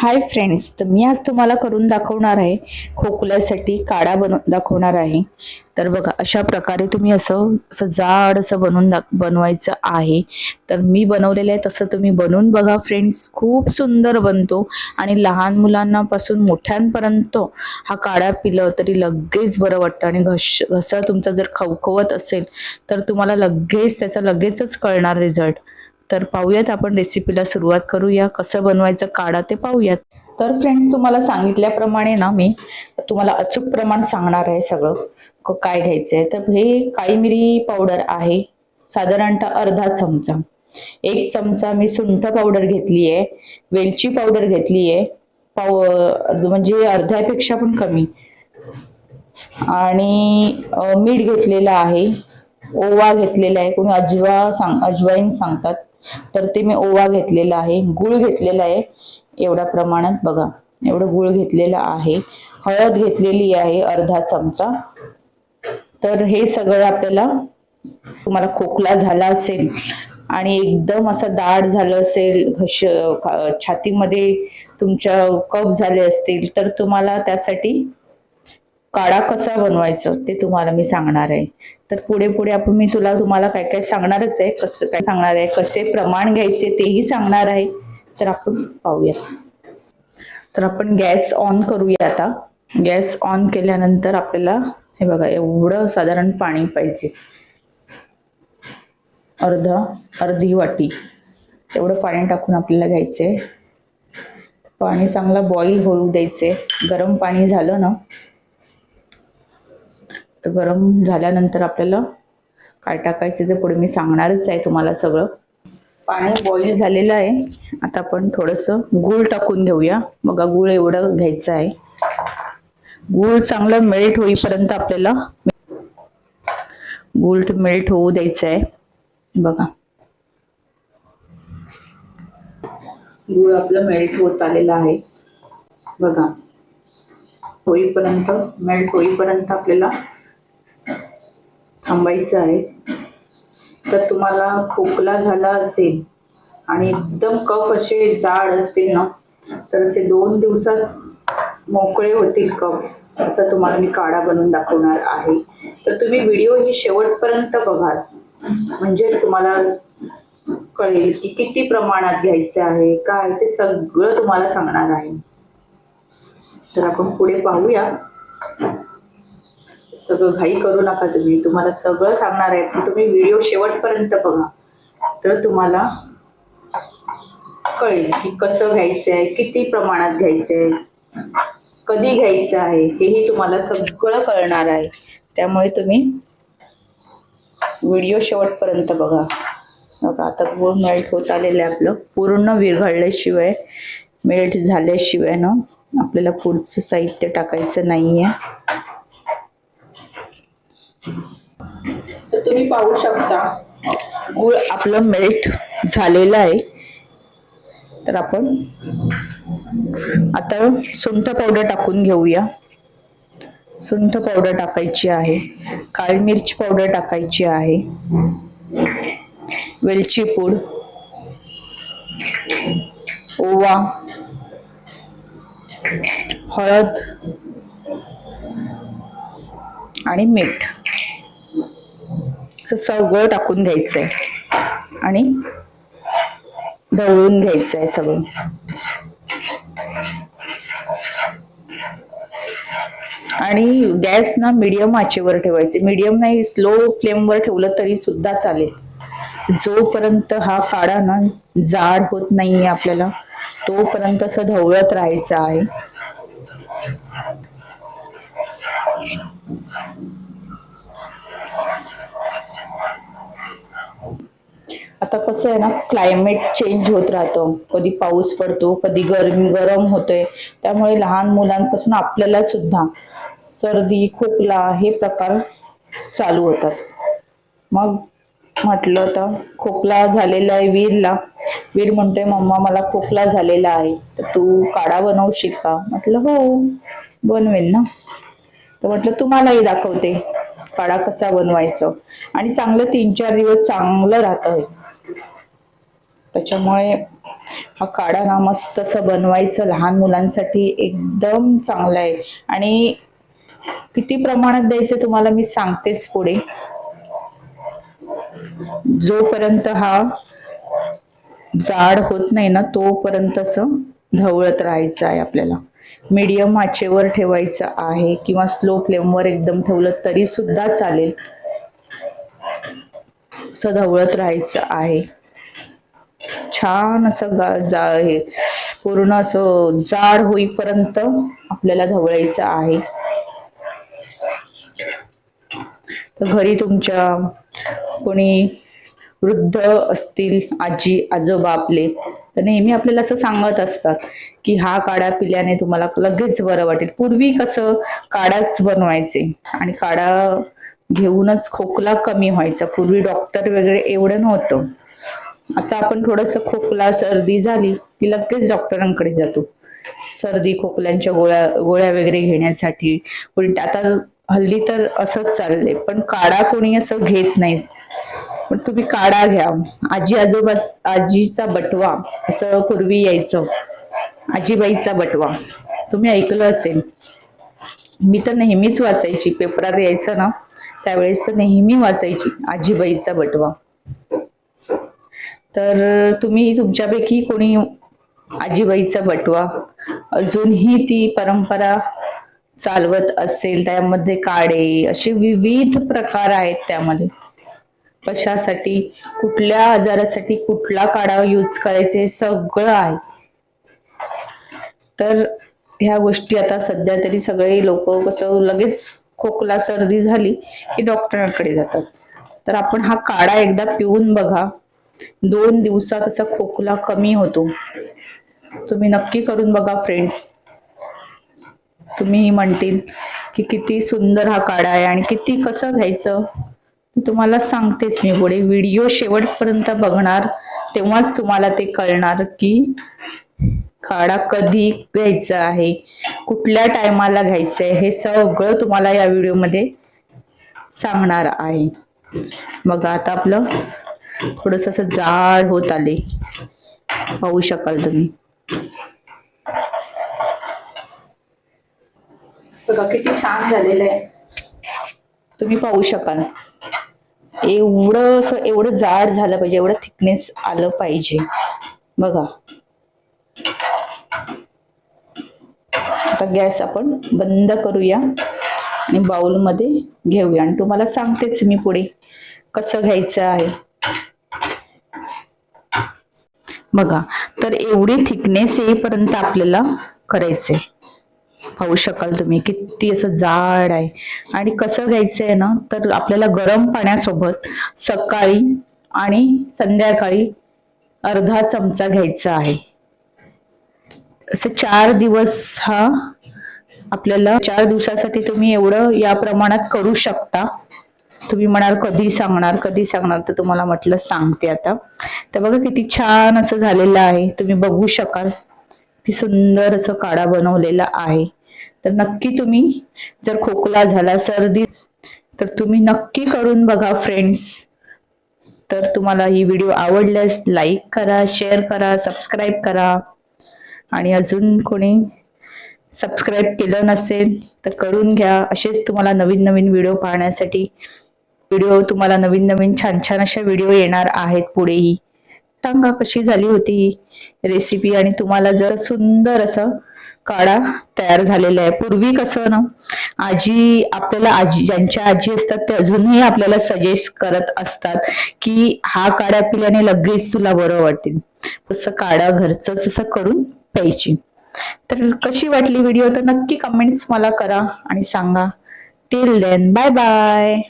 Hi friends तर मी आज तुम्हाला करून दाखवणार आहे. खोकल्यासाठी काढा बनवून दाखवणार आहे. तर बघा अशा प्रकारे तुम्ही असं असं जाड असं बनवून दाख बनवायचं आहे. तर मी बनवलेलं आहे तसं तुम्ही बनवून बघा फ्रेंड्स खूप सुंदर बनतो आणि लहान मुलांनापासून मोठ्यांपर्यंत हा काढा पिलं तरी लगेच बरं वाटतं. आणि घश घसा तुमचा जर खवखवत असेल तर तुम्हाला लगेच त्याचा लगेचच कळणार रिझल्ट तर पाहूयात आपण रेसिपीला सुरुवात करूया. कसं बनवायचं काढा ते पाहूयात. तर फ्रेंड्स तुम्हाला सांगितल्याप्रमाणे ना मी तुम्हाला अचूक प्रमाण सांगणार आहे सगळं. काय घ्यायचं आहे तर हे काळी मिरी पावडर आहे. साधारणतः अर्धा चमचा. एक चमचा मी सुंठ पावडर घेतली आहे. वेलची पावडर घेतली आहे. पाव म्हणजे अर्ध्यापेक्षा पण कमी. आणि मीठ घेतलेलं आहे. ओवा घेतलेला आहे. कोणी अजवा सांग अजवाईन सांगतात. तर ते मी ओवा घेतलेला आहे गुळ घेतलेला आहे. एवढ्या प्रमाणात बघा एवढं गुळ घेतलेलं आहे. हळद घेतलेली आहे अर्धा चमचा. तर हे सगळं आपल्याला तुम्हाला खोकला झाला असेल आणि एकदम असं दाढ झालं असेल घश छातीमध्ये तुमच्या कप झाले असतील तर तुम्हाला त्यासाठी काढा कसा बनवायचं ते तुम्हाला मी सांगणार आहे. तर पुढे पुढे आपण मी तुला तुम्हाला काय काय सांगणारच आहे कसं काय सांगणार आहे कसे प्रमाण घ्यायचे तेही सांगणार आहे. तर आपण पाहूया. तर आपण गॅस ऑन करूया आता. गॅस ऑन केल्यानंतर आपल्याला हे बघा एवढं साधारण पाणी पाहिजे. अर्धा अर्धी वाटी. एवढं पाणी टाकून आपल्याला घ्यायचंय. पाणी चांगलं बॉईल होऊ द्यायचे गरम पाणी झालं ना तर गरम झाल्यानंतर आपल्याला काय टाकायचं ते पुढे मी सांगणारच आहे तुम्हाला सगळं. पाणी बॉईल झालेलं आहे. आता आपण थोडंसं गूळ टाकून घेऊया बघा गूळ एवढं घ्यायचं आहे. गूळ चांगलं मेल्ट होईपर्यंत आपल्याला गूळ मेल्ट होऊ द्यायचं आहे. बघा. गूळ आपलं मेल्ट होत आलेलं आहे. बघा. होईपर्यंत मेल्ट होईपर्यंत आपल्याला थांबायचं आहे. तर तुम्हाला खोकला झाला असेल आणि एकदम कफ असे जाड असतील ना तर असे दोन दिवसात मोकळे होतील कफ असं तुम्हाला मी काढा बनवून दाखवणार आहे. तर तुम्ही व्हिडिओ ही शेवटपर्यंत बघा म्हणजेच तुम्हाला कळेल की किती प्रमाणात घ्यायचं आहे काय ते सगळं तुम्हाला सांगणार आहे. तर आपण पुढे पाहूया. सगळं घाई करू नका तुम्ही. तुम्हाला सगळं सांगणार आहे. पण तुम्ही व्हिडिओ शेवटपर्यंत बघा. तर तुम्हाला कळेल की कसं घ्यायचं आहे किती प्रमाणात घ्यायचं आहे कधी घ्यायचं आहे हेही तुम्हाला सगळं कळणार आहे. त्यामुळे तुम्ही व्हिडिओ शेवटपर्यंत बघा. बघा आता गुळ मेल्ट होत आलेलं आहे आपलं. पूर्ण विरघळल्याशिवाय मेल्ट झाल्याशिवाय ना आपल्याला पुढचं साहित्य टाकायचं नाही आहे तुम्ही पाहू शकता. गुळ आपलं मेल्ट झालेलं आहे. तर आपण आता सुंठ पावडर टाकून घेऊया. सुंठ पावडर टाकायची आहे. काळी मिरची पावडर टाकायची आहे. वेलची पूड. ओवा. हळद. आणि मीठ. असं सगळं टाकून घ्यायचंय. आणि ढवळून घ्यायचं आहे सगळं. आणि गॅस ना मिडियम आचेवर ठेवायचे. मिडियम नाही स्लो फ्लेमवर ठेवलं तरी सुद्धा चालेल. जोपर्यंत हा काढा ना जाड होत नाहीये आपल्याला तोपर्यंत असं ढवळत राहायचं आहे. आता कसं आहे ना क्लायमेट चेंज होत राहतं. कधी पाऊस पडतो कधी गरम गरम होतोय. त्यामुळे लहान मुलांपासून आपल्याला सुद्धा सर्दी खोकला हे प्रकार चालू होतात. मग म्हटलं तर खोकला झालेला आहे वीरला. वीर म्हणतोय मम्मा मला खोकला झालेला आहे. तर तू काढा बनवशील का म्हटलं हो बनवेल ना. तर म्हटलं तुम्हालाही दाखवते. काढा कसा बनवायचं. आणि चांगलं तीन चार दिवस चांगलं राहतं त्याच्यामुळे हा काढा ना मस्त असं बनवायचं लहान मुलांसाठी एकदम चांगलं आहे. आणि किती प्रमाणात द्यायचं तुम्हाला मी सांगतेच पुढे. जोपर्यंत हा जाड होत नाही ना तोपर्यंत असं ढवळत राहायचं आहे आपल्याला. मीडियम आचेवर ठेवायचं आहे किंवा स्लो फ्लेमवर एकदम ठेवलं तरी सुद्धा चालेल. असं ढवळत राहायचं आहे. छान असं जा हे पूर्ण असं जाड होईपर्यंत आपल्याला ढवळायचं आहे. तर घरी तुमच्या कोणी वृद्ध असतील आजी आजोबा आपले तर नेहमी आपल्याला असं सांगत असतात की हा काढा पिल्याने तुम्हाला लगेच बरं वाटेल. पूर्वी कसं काढाच बनवायचे आणि काढा घेऊनच खोकला कमी व्हायचा. पूर्वी डॉक्टर वगैरे एवढं नव्हतं. आता आपण थोडस खोकला सर्दी झाली की लगेच डॉक्टरांकडे जातो. सर्दी खोकल्यांच्या गोळ्या गोळ्या वगैरे घेण्यासाठी. पण आता हल्ली तर असंच चाललंय पण काढा कोणी असं घेत नाही. पण तुम्ही काढा घ्या. आजी आजोबा आजीचा बटवा असं पूर्वी यायचं. आजीबाईचा बटवा. तुम्ही ऐकलं असेल. मी तर नेहमीच वाचायची. पेपरात यायचं ना त्यावेळेस तर नेहमी वाचायची आजीबाईचा बटवा. तर तुम्ही तुमच्यापैकी कोणी आजीबाईचा बटवा अजूनही ती परंपरा चालवत असेल त्यामध्ये काडे असे विविध प्रकार आहेत त्यामध्ये. कशासाठी कुठल्या आजारासाठी कुठला काढा यूज करायचे सगळं आहे. तर ह्या गोष्टी आता सध्या तरी सगळे लोक कसं लगेच खोकला सर्दी झाली की डॉक्टरांकडे जातात. तर आपण हा काढा एकदा पिऊन बघा. दोन दिवसात असा खोकला कमी होतो. तुम्ही नक्की करून बघा फ्रेंड्स तुम्ही म्हणतील की किती सुंदर हा काढा आहे आणि किती कसं घ्यायचं? तुम्हाला सांगतेच मी पुढे. व्हिडिओ शेवटपर्यंत बघणार तेव्हाच तुम्हाला ते कळणार की काढा कधी घ्यायचा आहे कुठल्या टायमाला घ्यायचं आहे हे सगळं तुम्हाला या व्हिडिओमध्ये सांगणार आहे. बघा आता आपलं थोडस असं जाड होत आले. पाहू शकाल तुम्ही. बघा किती छान झालेलं आहे. तुम्ही पाहू शकाल. एवढं असं एवढं जाड झालं पाहिजे एवढं थिकनेस आलं पाहिजे. बघा. आता गॅस आपण बंद करूया आणि बाउलमध्ये घेऊया. आणि तुम्हाला सांगतेच मी पुढे कसं घ्यायचं आहे. बघा तर एवढी थिकनेस येईपर्यंत आपल्याला करायचंय. पाहू शकाल तुम्ही किती असं जाड आहे. आणि कसं घ्यायचंय ना तर आपल्याला गरम पाण्यासोबत सकाळी आणि संध्याकाळी अर्धा चमचा घ्यायचा आहे. असं चार दिवस हा आपल्याला चार दिवसासाठी तुम्ही एवढं या प्रमाणात करू शकता. तुम्ही म्हणाल कधी सांगणार कधी सांगणार तर तुम्हाला म्हटलं सांगते आता. तर बघा किती छान असं झालेलं आहे. तुम्ही बघू शकाल. किती सुंदर असं काढा बनवलेला आहे. तर नक्की तुम्ही जर खोकला झाला सर्दी तर तुम्ही नक्की करून बघा फ्रेंड्स तर तुम्हाला ही व्हिडिओ आवडल्यास लाईक करा शेअर करा सबस्क्राईब करा. आणि अजून कोणी सबस्क्राईब केलं नसेल तर करून घ्या. असेच तुम्हाला नवीन नवीन व्हिडिओ पाहण्यासाठी. व्हिडिओ तुम्हाला नवीन नवीन छान छान अशा व्हिडिओ येणार आहेत पुढेही. सांगा कशी झाली होती ही रेसिपी आणि तुम्हाला जर सुंदर असं काढा तयार झालेला आहे. पूर्वी कसं ना आजी आपल्याला आजी ज्यांच्या आजी असतात ते अजूनही आपल्याला सजेस्ट करत असतात की हा काढा पिल्याने लगेच तुला बरं वाटेल. तसं काढा घरचंच असं करून प्यायची. तर कशी वाटली व्हिडिओ तर नक्की कमेंट्स मला करा आणि सांगा. Till then bye bye